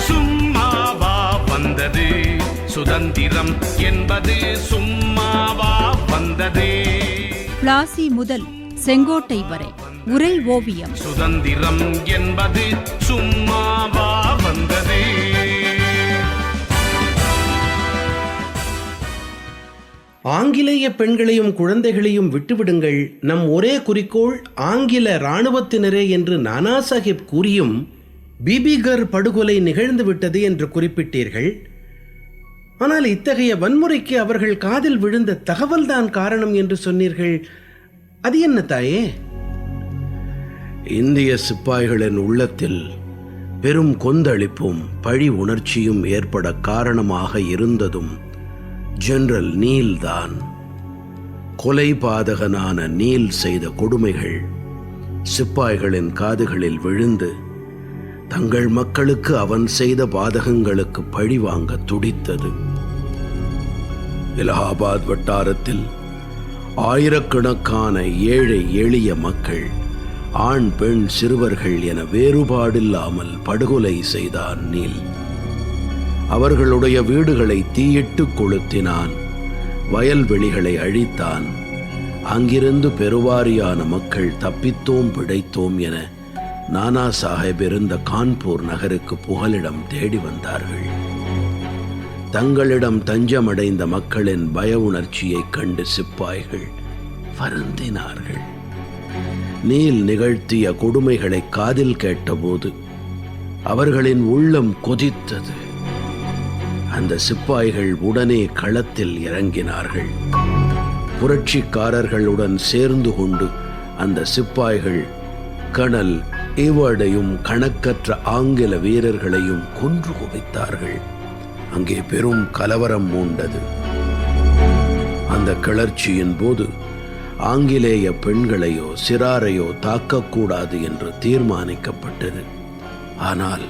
சும்மாவா வந்தது? சுதந்திரம் என்பது சும்மாவா வந்தது? பிளாசி முதல் செங்கோட்டை வரை உரை ஓவியம். சுதந்திரம் என்பது சும்மாவா வந்தது? ஆங்கிலேய பெண்களையும் குழந்தைகளையும் விட்டுவிடுங்கள். நம் ஒரே குறிக்கோள் ஆங்கில இராணுவத்தினரே என்று நானா சாஹிப் கூறியும் பிபிகர் படுகொலை நிகழ்ந்துவிட்டது என்று குறிப்பிட்டீர்கள். ஆனால் இத்தகைய வன்முறைக்கு அவர்கள் காதில் விழுந்த தகவல்தான் காரணம் என்று சொன்னீர்கள். அது என்ன தாயே? இந்திய சிப்பாய்களின் உள்ளத்தில் பெரும் கொந்தளிப்பும் பழி உணர்ச்சியும் ஏற்பட காரணமாக இருந்ததும் ஜெனரல் நீல் தான் கொலை பாதகனான நீல் செய்த கொடுமைகள் சிப்பாய்களின் காதுகளில் விழுந்து தங்கள் மக்களுக்கு அவன் செய்த பாதகங்களுக்கு பழிவாங்க துடித்தது. இலகாபாத் வட்டாரத்தில் ஆயிரக்கணக்கான ஏழை எளிய மக்கள் ஆண் பெண் சிறுவர்கள் என வேறுபாடில்லாமல் படுகொலை செய்தான் நீல். அவர்களுடைய வீடுகளை தீயிட்டு கொளுத்தினான். வயல்வெளிகளை அழித்தான். அங்கிருந்து பெருவாரியான மக்கள் தப்பித்தோம் பிழைத்தோம் என நானா சாஹேப் இருந்த கான்பூர் நகருக்கு புகலிடம் தேடி வந்தார்கள். தங்களிடம் தஞ்சமடைந்த மக்களின் பய உணர்ச்சியைக் கண்டு சிப்பாய்கள் வருந்தினார்கள். நீல் நிகழ்த்திய கொடுமைகளை காதில் கேட்டபோது அவர்களின் உள்ளம் கொதித்தது. அந்த சிப்பாய்கள் உடனே களத்தில் இறங்கினார்கள். புரட்சிக்காரர்களுடன் சேர்ந்து கொண்டு அந்த சிப்பாய்கள் கணல் ஏவார்டையும் கணக்கற்ற ஆங்கில வீரர்களையும் கொன்று குவித்தார்கள். அங்கே பெரும் கலவரம் மூண்டது. அந்த கிளர்ச்சியின் போது ஆங்கிலேய பெண்களையோ சிறாரையோ தாக்கக்கூடாது என்று தீர்மானிக்கப்பட்டது. ஆனால்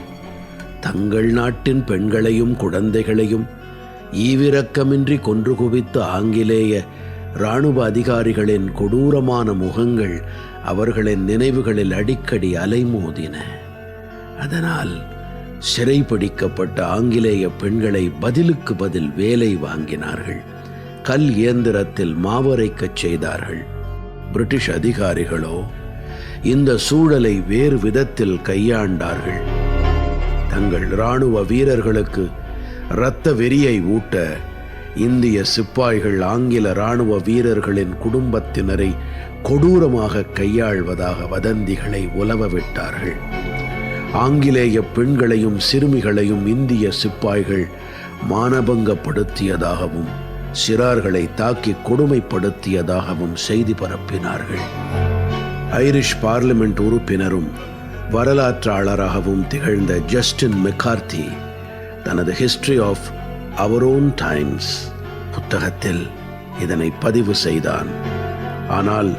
தங்கள் நாட்டின் பெண்களையும் குழந்தைகளையும் ஈவிரக்கமின்றி கொன்று குவித்த ஆங்கிலேய இராணுவ அதிகாரிகளின் கொடூரமான முகங்கள் அவர்களின் நினைவுகளில் அடிக்கடி அலைமோதின. அதனால் சிறைப்பிடிக்கப்பட்ட ஆங்கிலேய பெண்களை பதிலுக்கு பதில் வேலை வாங்கினார்கள். கல் இயந்திரத்தில் மாவரைக்கச் செய்தார்கள். பிரிட்டிஷ் அதிகாரிகளோ இந்த சூழலை வேறு விதத்தில் கையாண்டார்கள். தங்கள் இராணுவ வீரர்களுக்கு இரத்த வெறியை ஊட்ட இந்திய சிப்பாய்கள் ஆங்கில இராணுவ வீரர்களின் குடும்பத்தினரை கொடூரமாக கையாள்வதாக வதந்திகளை உலவ விட்டார்கள் ஆங்கிலேய பெண்களையும் சிறுமிகளையும் இந்திய சிப்பாய்கள் மானபங்கப்படுத்தியதாகவும் சிறார்களை தாக்கி கொடுமைப்படுத்தியதாகவும் செய்தி பரப்பினார்கள். ஐரிஷ் பார்லிமெண்ட் உறுப்பினரும் வரலாற்றாளராகவும் திகழ்ந்த ஜஸ்டின் மெக்கார்த்தி தனது history of our own times புத்தகத்தில் இதனை பதிவு செய்தான். ஆனால்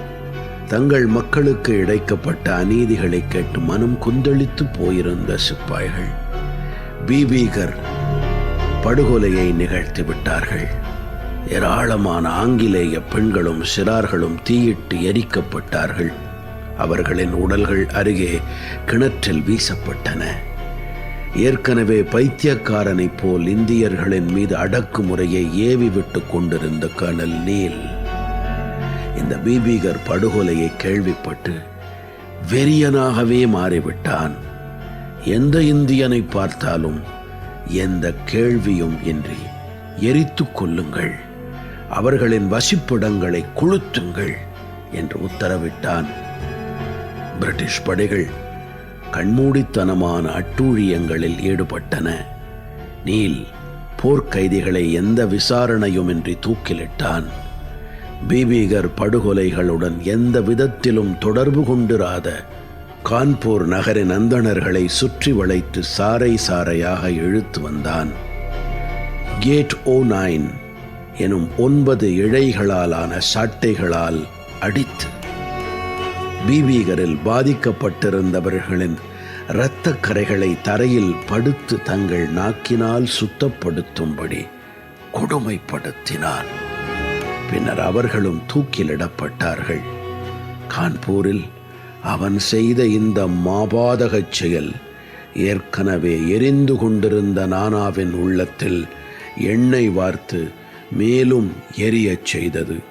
தங்கள் மக்களுக்கு இழைக்கப்பட்ட அநீதிகளை கேட்டு மனம் குந்தளித்து போயிருந்த சிப்பாய்கள் பீபீகர் படுகொலையை நிகழ்த்தி விட்டார்கள். ஏராளமான ஆங்கிலேய பெண்களும் சிறார்களும் தீயிட்டு எரிக்கப்பட்டார்கள். அவர்களின் உடல்கள் அருகே கிணற்றில் வீசப்பட்டன. ஏற்கனவே பைத்தியக்காரனைப் போல் இந்தியர்களின் மீது அடக்குமுறையை ஏவி விட்டு கொண்டிருந்த கர்னல் நீல். இந்த பீபீகர் படுகொலையை கேள்விப்பட்டு வெறியனாகவே மாறிவிட்டான். எந்த இந்தியனை பார்த்தாலும் எந்த கேள்வியும் இன்றி எரித்துக் கொள்ளுங்கள். அவர்களின் வசிப்பிடங்களை கொளுத்துங்கள் என்று உத்தரவிட்டான். பிரிட்டிஷ் படைகள் கண்மூடித்தனமான அட்டூழியங்களில் ஈடுபட்டன. நீல் போர்க்கைதிகளை எந்த விசாரணையுமின்றி தூக்கிலிட்டான். பீபீகர் படுகொலைகளுடன் எந்த விதத்திலும் தொடர்பு கொண்டிராத கான்பூர் நகரின் அந்தணர்களை சுற்றி வளைத்து சாறை சாறையாக இழுத்து வந்தான். கேட் ஓ நைன் எனும் ஒன்பது இழைகளாலான சாட்டைகளால் அடித்து பீபீகரில் பாதிக்கப்பட்டிருந்தவர்களின் இரத்த கரைகளை தரையில் படுத்து தங்கள் நாக்கினால் சுத்தப்படுத்தும்படி கொடுமைப்படுத்தினான் பின்னர் அவர்களும் தூக்கிலிடப்பட்டார்கள். கான்பூரில் அவன் செய்த இந்த மாபாதகச் செயல் ஏற்கனவே எரிந்து கொண்டிருந்த நானாவின் உள்ளத்தில் எண்ணெய் வார்த்து மேலும் எரியச் செய்தது.